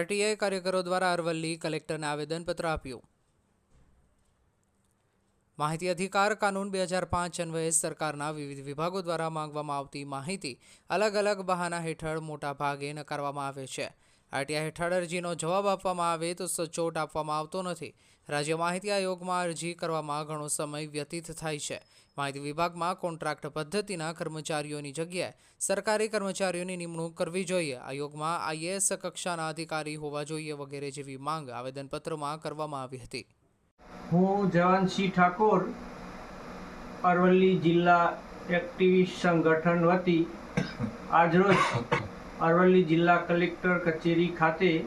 RTI કાર્યકરો દ્વારા અરવલ્લી કલેક્ટરને આવેદનપત્ર આપ્યું. માહિતી અધિકાર કાનૂન બે હજાર પાંચ અન્વયે સરકારના વિવિધ વિભાગો દ્વારા માંગવામાં આવતી માહિતી અલગ અલગ બહાના હેઠળ મોટા ભાગે નકારવામાં આવે છે. આરટીઆઈ હેઠળ અરજીનો જવાબ આપવામાં આવે તો સચોટ આપવામાં આવતો નથી. રાજ્ય માહિતી આયોગમાં અરજી કરવામાં ઘણો સમય વ્યતીત થાય છે. માહિતી વિભાગમાં કોન્ટ્રાક્ટ પદ્ધતિના કર્મચારીઓની જગ્યાએ સરકારી કર્મચારીઓની નિમણૂક કરવી જોઈએ. આયોગમાં આઈએએસ કક્ષાના અધિકારી હોવા જોઈએ વગેરે જેવી માંગ આવેદનપત્રમાં કરવામાં આવી હતી. હું જવાનસિંહ ઠાકોર, અરવલ્લી જિલ્લા એક્ટિવિસ્ટ સંગઠન વતી આજરોજ અરવલ્લી જિલ્લા કલેક્ટર કચેરી ખાતે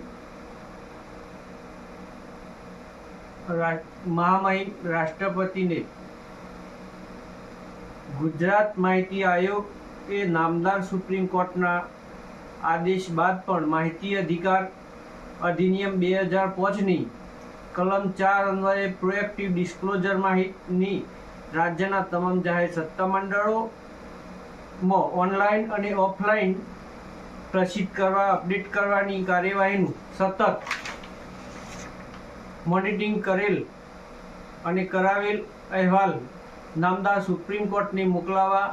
મહામહિમ રાષ્ટ્રપતિને ગુજરાત માહિતી આયોગ એ નામદાર સુપ્રીમ કોર્ટના આદેશ બાદ પણ માહિતી અધિકાર અધિનિયમ બે હજાર પાંચની કલમ ચાર અન્વયે પ્રોએક્ટિવ ડિસ્ક્લોઝર માહિતીની રાજ્યના તમામ જાહેર સત્તામંડળોમાં ઓનલાઈન અને ઓફલાઈન પ્રસિદ્ધ કરવા, અપડેટ કરવાની કાર્યવાહીનું સતત મોનિટરિંગ કરેલ અને કરાવેલ અહેવાલ નામદાર સુપ્રીમ કોર્ટને મોકલાવા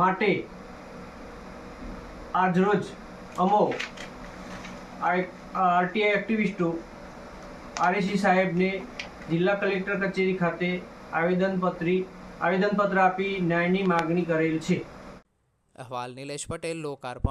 માટે આજરોજ અમો આરટીઆઈ એક્ટિવિસ્ટો આરએસી સાહેબને જિલ્લા કલેક્ટર કચેરી ખાતે આવેદનપત્રી, આવેદનપત્ર આપી ન્યાયની માગણી કરેલ છે. અહેવાલ નિલેશ પટેલ, લોકાર્પણ.